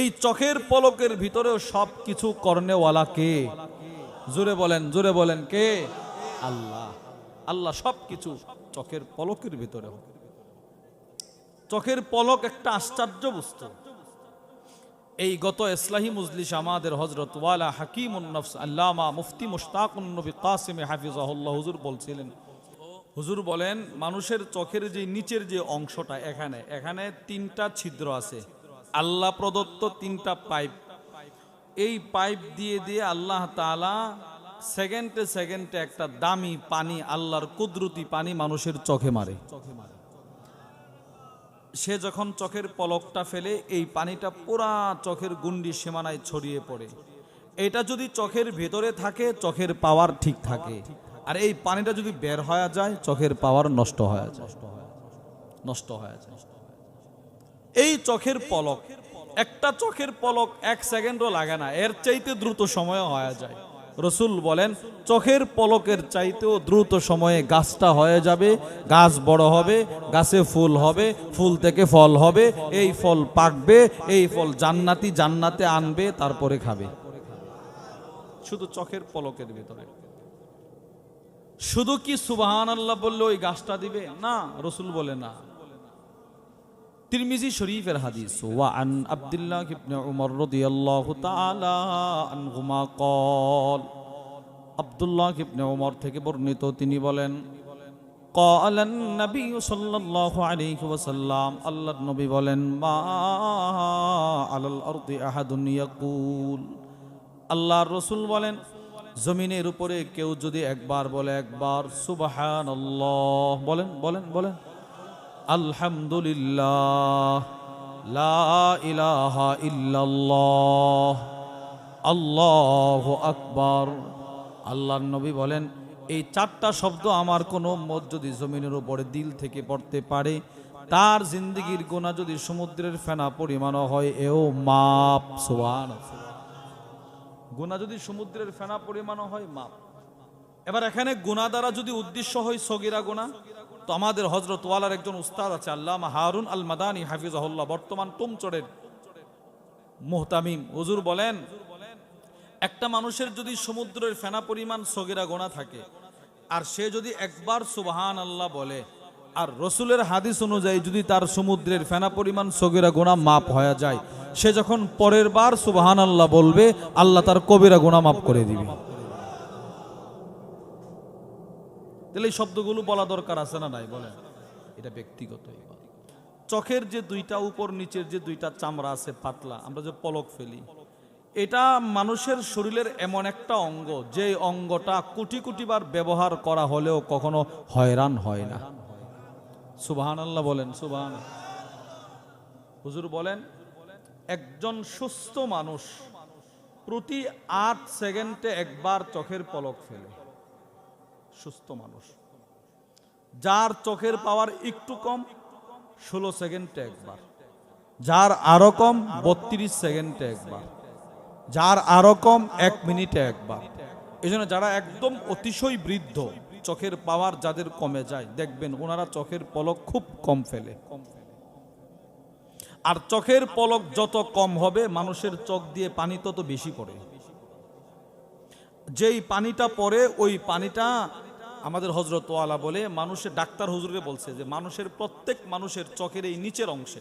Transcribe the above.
এই চোখের পলকের ভিতরেও সব কিছু কর্নেওয়ালা কে? জোরে বলেন জোরে বলেন কে? আল্লাহ। আল্লাহ সব কিছু চোখের পলকের ভিতরে চোখের পলক একটা আশ্চর্য বস্তু। এই গত ইসলাহি মুজলিস আমাদের হজরত ওয়ালা হাকিম নফস আল্লামা মুফতি মুশতাক নবী কাসিম হাফিজাহুল্লাহ হুজুর বলছিলেন, হুজুর বলেন, মানুষের চোখের যে নিচের যে অংশটা এখানে এখানে তিনটা ছিদ্র আছে। আল্লাহ প্রদত্ত তিনটা পাইপ। এই পাইপ দিয়ে দিয়ে আল্লাহ তাআলা সেকেন্ডে সেকেন্ডে একটা দামি পানি, আল্লাহর কুদরতি পানি মানুষের চোখে মারে। সে যখন চোখের পলকটা ফেলে, এই পানিটা পুরা চোখের গুন্ডি সীমানায় ছড়িয়ে পড়ে। এটা যদি চোখের ভেতরে থাকে, চোখের পাওয়ার ঠিক থাকে। আর এই পানিটা যদি বের হয়ে যায়, চোখের পাওয়ার নষ্ট হয়ে যায়। নষ্ট হয়ে যায়। এই চোখের পলক, একটা চোখের পলক এক সেকেন্ডও লাগে না, এর চাইতে দ্রুত সময় হয়ে যায়। রসুল বলেন, চোখের পলকের চাইতেও দ্রুত সময়ে গাছটা হয়ে যাবে, গাছ বড় হবে, গাছে ফুল হবে, ফুল থেকে ফল হবে, এই ফল পাকবে, এই ফল জান্নাতি, জান্নাতে আনবে, তারপরে খাবে। শুধু চোখের পলকের ভিতরে। শুধু কি সুবাহান আল্লাহ বললে ওই গাছটা দিবে? না, রসুল বলে না। তিরমিজি শরীফের হাদিস ওয়া আন আব্দুল্লাহ ইবনে উমর রাদিয়াল্লাহু তাআলা আনহুমা قال আব্দুল্লাহ ইবনে উমর থেকে বর্ণিত তিনি বলেন قال النبي صلى الله عليه وسلم আল্লাহর নবী বলেন মা আলাল আরদি আহাদুন ইয়াকুল আল্লাহর রাসূল বলেন জমিনের উপরে কেউ যদি একবার বলে একবার সুবহানাল্লাহ বলেন বলেন বলেন আলহামদুলিল্লাহ, লা ইলাহা ইল্লাল্লাহ, আল্লাহু আকবার। আল্লাহর নবী বলেন, এই চারটা শব্দ আমার কোনো মত যদি জমিনের উপরে দিল থেকে পড়তে পারে, তার জিন্দগির গোনা যদি সমুদ্রের ফেনা পরিমাণও হয়, এও মাপ সোয়ান গোনা যদি সমুদ্রের ফেনা পরিমাণও হয়, মাপ। এবার এখানে গোনা দ্বারা যদি উদ্দেশ্য হয়, সগিরা গুণা তো আমাদের হজরত ওয়ালার একজন উস্তাদ আছে, আল্লামা হারুন আল মাদানি হাফিজাহুল্লাহ, বর্তমান টুমচড়ের মুহতামিম। হুজুর বলেন, একটা মানুষের যদি সমুদ্রের ফেনা পরিমাণ সগিরা গোনা থাকে, আর সে যদি একবার সুবহান আল্লাহ বলে, আর রসুলের হাদিস অনুযায়ী যদি তার সমুদ্রের ফেনা পরিমাণ সগিরা গোনা মাপ হয়ে যায়, সে যখন পরের বার সুবহান আল্লাহ বলবে, আল্লাহ তার কবিরা গোনা মাপ করে দিবে। তাহলে এই শব্দগুলো বলা দরকার আছে না নাই? বলেন। এটা ব্যক্তিগত। চোখের যে দুইটা উপর, নিচের যে দুইটা চামড়া আছে পাতলা, আমরা যে পলক ফেলি, এটা মানুষের শরীরের এমন একটা অঙ্গ, যে অঙ্গটা কোটি কোটি বার ব্যবহার করা হলেও কখনো হয়রান হয় না। সুবাহান আল্লাহ বলেন সুবাহান হুজুর বলেন, একজন সুস্থ মানুষ প্রতি আট সেকেন্ডে একবার চোখের পলক ফেলে। সুস্থ মানুষ। যার চোখের পাওয়ার একটু কম, ষোলো সেকেন্ডে একবার। যার আরও কম, বত্রিশ সেকেন্ডে একবার। যার আরও কম, এক মিনিটে একবার। এই যারা একদম অতিশয় বৃদ্ধ, চোখের পাওয়ার যাদের কমে যায়, দেখবেন ওনারা চোখের পলক খুব কম ফেলে। আর চোখের পলক যত কম হবে, মানুষের চোখ দিয়ে পানি তত বেশি পড়ে। যেই পানিটা পড়ে, ওই পানিটা আমাদের হজরত ওয়ালা বলে, মানুষের ডাক্তার হুজুরে বলছে যে, মানুষের প্রত্যেক মানুষের চকের এই নিচের অংশে